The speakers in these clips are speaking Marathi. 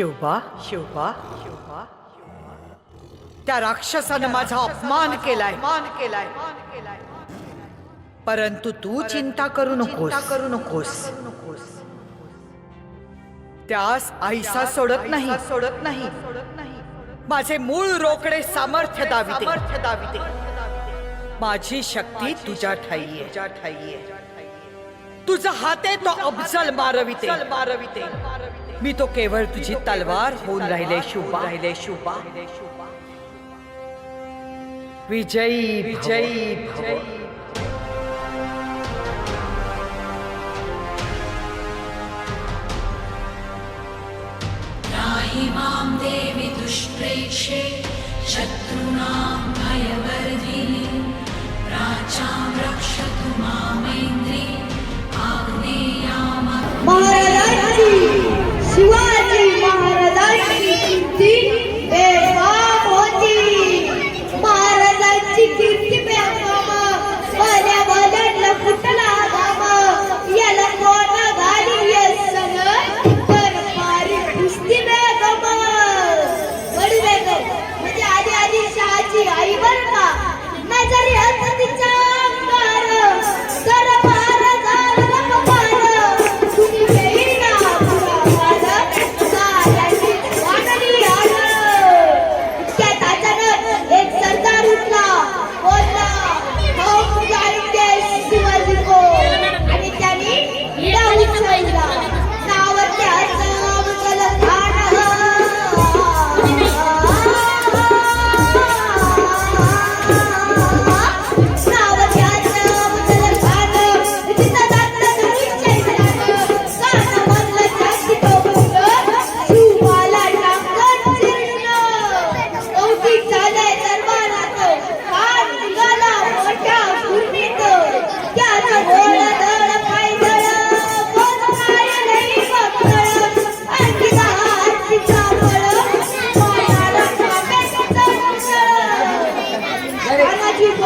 शिवबा शिवबा शिवबा त्या राक्षसानं माझा अपमान केलाय. मान केलाय. परंतु तू चिंता करू नकोस. करू नकोस. त्यास आईसा सोडत नाही. सोडत नाही. माझे मूळ रोकडे सामर्थ्य दाविते. सामर्थ्य दाविते. माझी शक्ती तुझ्या ठाई आहे तुझ्या ठाई तुझा हाते तो अफजल मारविते. मारविते. मी तो केवळ तुझी तलवार होऊन राहिले शुभा. राहिले शुभा विजयी विजयी विजयी मां देवि दुष्प्रेक्षे शत्रूणां भयवर्धिनि. प्राचां रक्षतु मामेन्द्रि आग्नेयाम.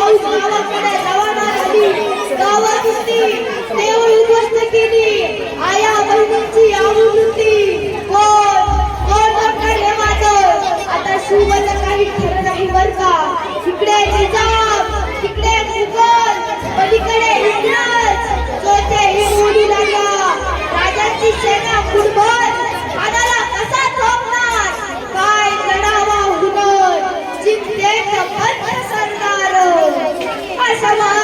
पाऊस गावाकडे रवाना झाली गावात होती देऊळ उद्ध्वस्त केली. आया बहिणींची आवृत्ती. कोण? कोण पकडले माझं? आता शिवचं काही खरं नाही बर का. इकडे निजाम तिकडे मुघल पलीकडे इंग्रज चोचेही उडी लागला. राजाची सेना फुटबॉल. कसा काय लढावा हुनर जिंकते 干什么？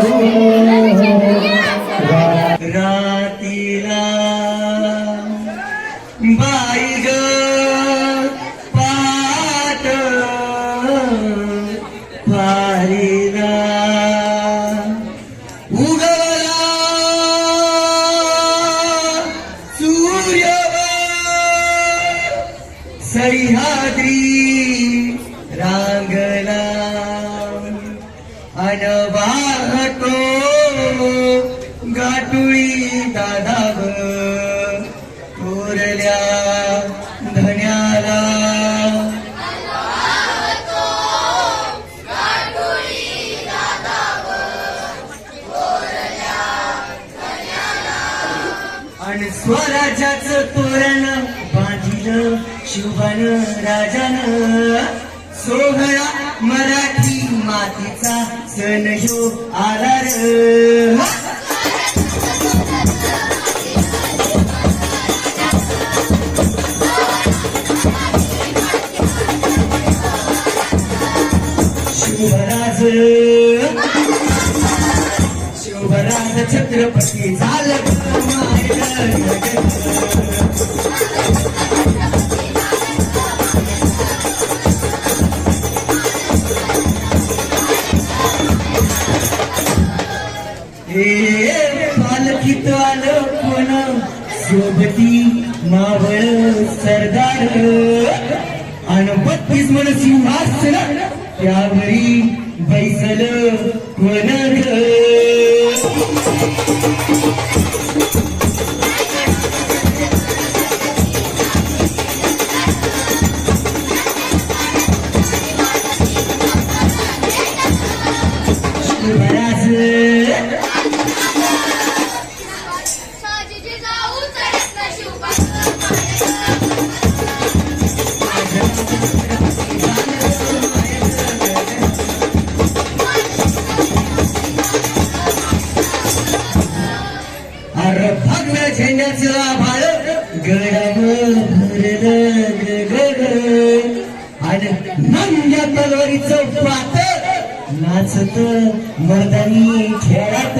ظلموا आणि स्वराज्याच तोरण बांधिलं शुभन राजन. सोहळा मराठी मातीचा सण ह्यो आला र शिवराज छत्रपती झालं. पालखीत आलं कोण सोबती मावळ सरदार. आणि बत्तीस मन सिंहासन त्यावरी बैसल कोण नंग्या तलवारीचं पात नाचत मर्दानी खेळात.